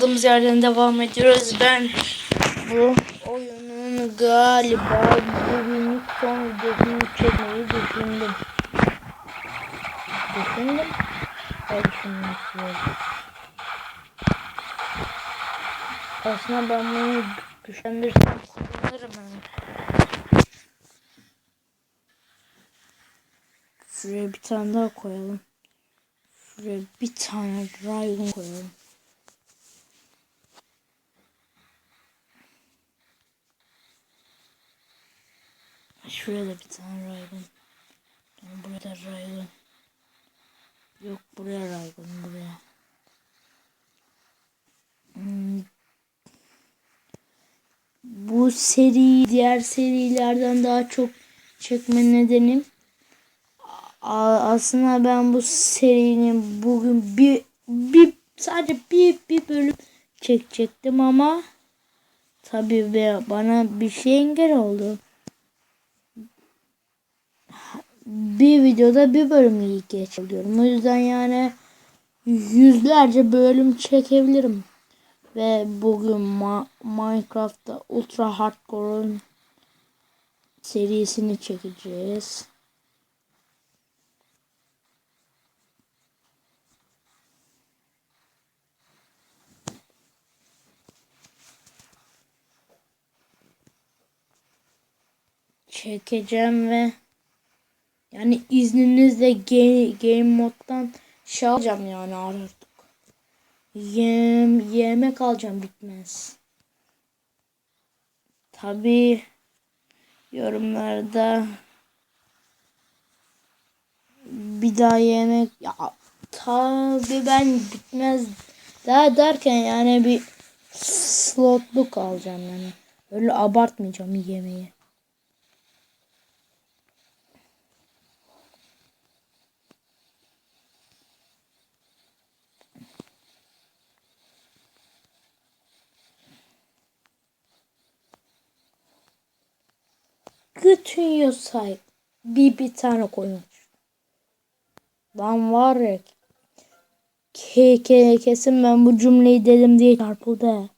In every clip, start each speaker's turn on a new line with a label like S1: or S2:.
S1: kaldığımız yerden devam ediyoruz. Ben bu oyunun galiba bugünlük son videosunu çekmeyi düşündüm. Düşündüm. Evet istiyorum. Aslında ben bunu güçlendirsem kullanırım yani. Şuraya bir tane daha koyalım. Şuraya bir tane dragon koyalım. Şuraya da bir tane dragon. Yani buraya da dragon. Yok buraya dragon buraya. Hmm. Bu seri diğer serilerden daha çok çekme nedenim aslında ben bu serinin bugün bir bir sadece bir bir bölüm çekecektim ama tabii bana bir şey engel oldu. Bir videoda bir bölüm iyi geçiyorum. O yüzden yani yüzlerce bölüm çekebilirim. Ve bugün Ma- Minecraft'ta Ultra Hardcore'un serisini çekeceğiz. çekeceğim ve yani izninizle game, game moddan şey alacağım yani artık. Yem, yemek alacağım bitmez. Tabi yorumlarda bir daha yemek ya tabi ben bitmez daha derken yani bir slotluk alacağım yani. Öyle abartmayacağım yemeği. Bütün yiyorsay bir bir tane koymuş. Lan var ya ke, ke, kesin ben bu cümleyi dedim diye çarpıldı.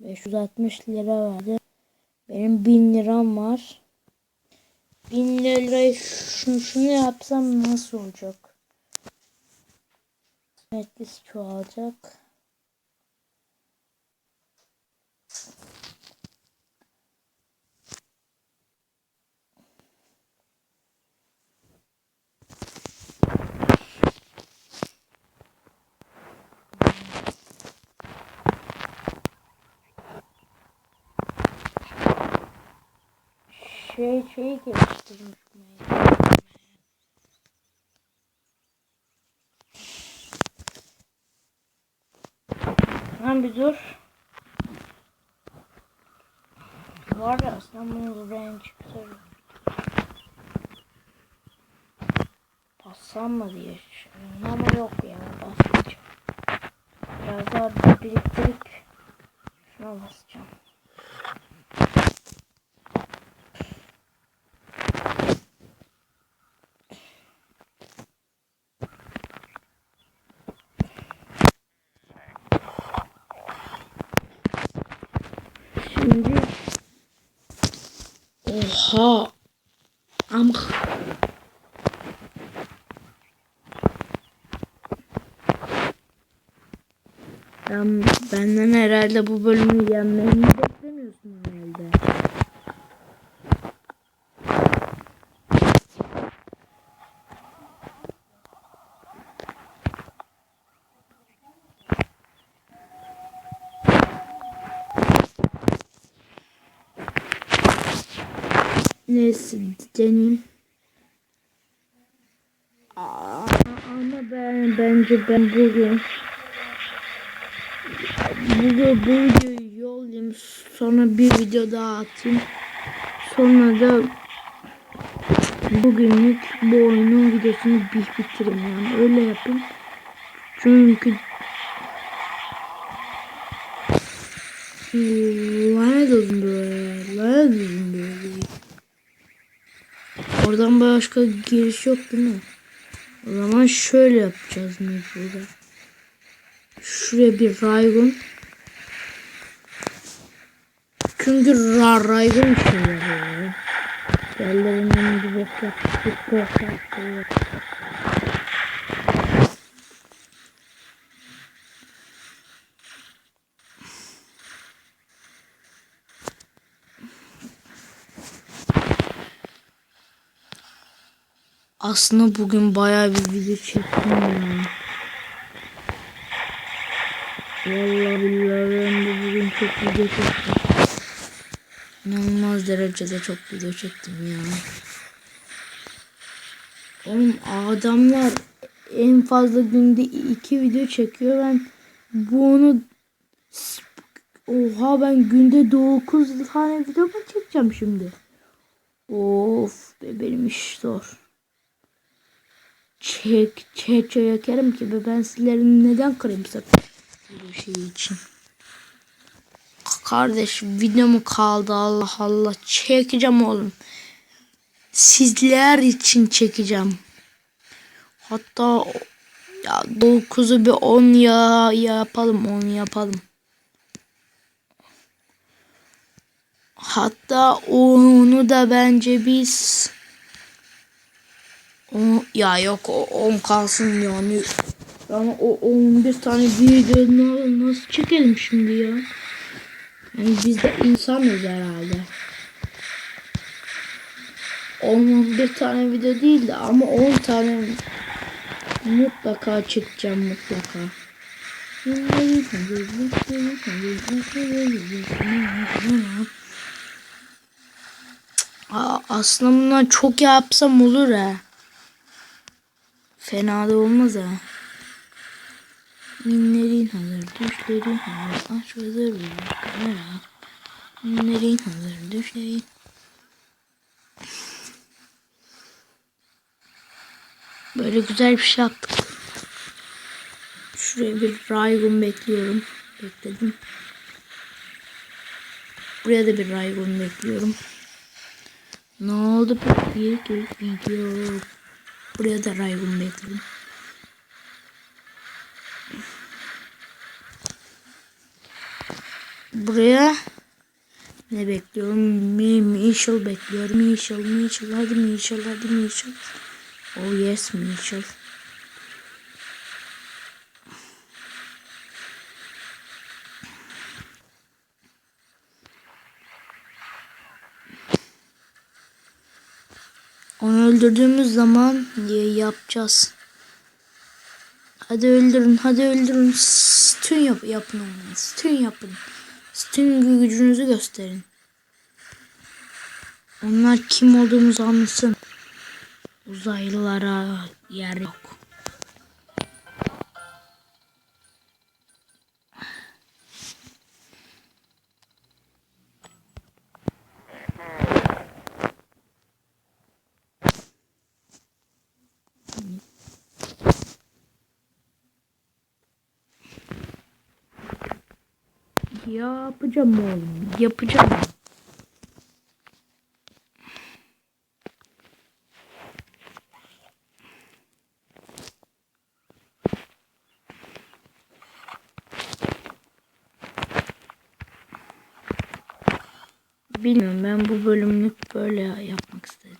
S1: 560 lira verdi. Benim 1000 liram var. 1000 lirayı şunu, şunu yapsam nasıl olacak? Metlisi çoğalacak. Şey şey geliştirmiş. Lan bir dur. Var ya aslında bunu renk çıkarım. Bassam mı diye düşünüyorum ama yok ya basmayacağım. Biraz daha biriktirip şuna basacağım. Şimdi Oha. Am Ben, benden herhalde bu bölümü yenmemi beklemiyorsun herhalde. Neyse deneyim. Aa, ama ben bence ben bugün bugün bu videoyu yollayayım. Sonra bir video daha atayım. Sonra da bugünlük bu oyunun videosunu bir bitireyim yani. Öyle yapayım. Çünkü lanet olsun böyle lanet olsun böyle Oradan başka giriş yok değil mi? O zaman şöyle yapacağız mecburen. Şuraya bir Raygun. Çünkü ra Raygun ya. Yerlerinden bir bok yaptık. Bok yaptık. Aslında bugün bayağı bir video çektim ya. Vallahi billahi ben de bugün çok video çektim. İnanılmaz derecede çok video çektim ya. Oğlum adamlar en fazla günde iki video çekiyor. Ben bunu Oha ben günde 9 tane video mu çekeceğim şimdi? Of be benim iş zor. Çek, çek, çekerim ki be ben sizlerin neden kırayım bir şey için. Kardeş video mu kaldı Allah Allah çekeceğim oğlum. Sizler için çekeceğim. Hatta ya 9'u bir 10 ya yapalım 10 yapalım. Hatta onu da bence biz o, ya yok o 10 kalsın yani. Yani o 11 tane video na- nasıl çekelim şimdi ya? Yani biz de insanız herhalde. 11 tane video değil de ama 10 tane mutlaka çekeceğim mutlaka. Aa, aslında bundan çok yapsam olur ha. Fena da olmaz ha. Minlerin hazır, düşlerin hazır, aç hazır kamera. Minlerin hazır, düşlerin. Böyle güzel bir şey yaptık. Şuraya bir Raygun bekliyorum. Bekledim. Buraya da bir Raygun bekliyorum. Ne oldu peki? Video. Buraya da Raygun bekledim. Buraya ne bekliyorum? Mi Mitchell bekliyorum. Mitchell, Mitchell, hadi Mitchell, hadi Mitchell. Oh yes Mitchell. Onu öldürdüğümüz zaman y- yapacağız. Hadi öldürün, hadi öldürün. Stun yap yapın onu. Stun yapın. Stun gücünüzü gösterin. Onlar kim olduğumuzu anlasın. Uzaylılara yer yok. Yapacağım oğlum. Yapacağım. Bilmiyorum ben bu bölümlük böyle yapmak isteyeceğim.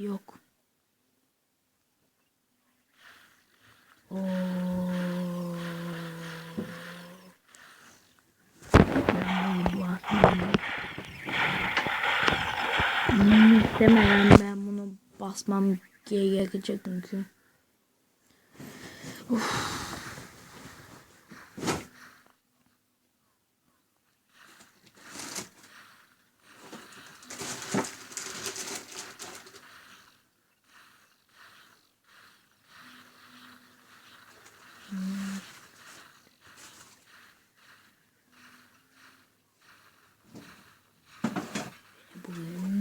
S1: Yok. Oo. Muhtemelen ben bunu basmam gerekecek çünkü. Bu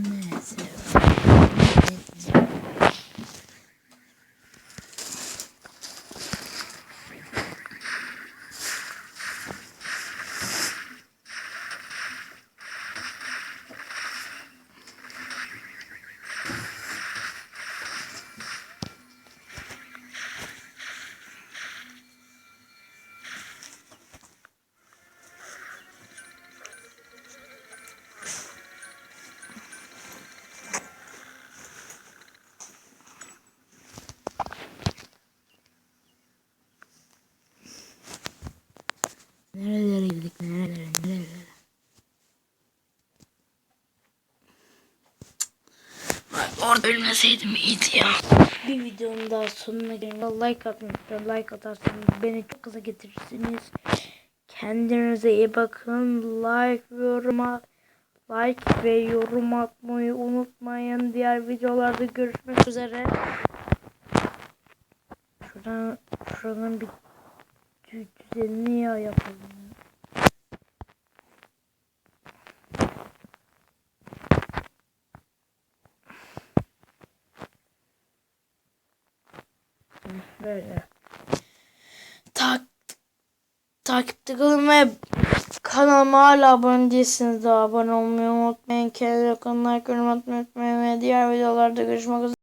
S1: neyse. Nerelere girdik nerelere nerelere. Orada ölmeseydim iyiydi ya. Bir videonun daha sonuna gelin. Like atmayı. Like atarsanız beni çok kısa getirirsiniz. Kendinize iyi bakın. Like yoruma like ve yorum atmayı unutmayın. Diğer videolarda görüşmek üzere. Şuradan şuradan bir dü- düzenli ya yapalım. Böyle. Tak takipte kalın ve kanalıma hala abone değilseniz de abone olmayı unutmayın. Kendinize bakın, like, yorum unutmayın ve diğer videolarda görüşmek üzere.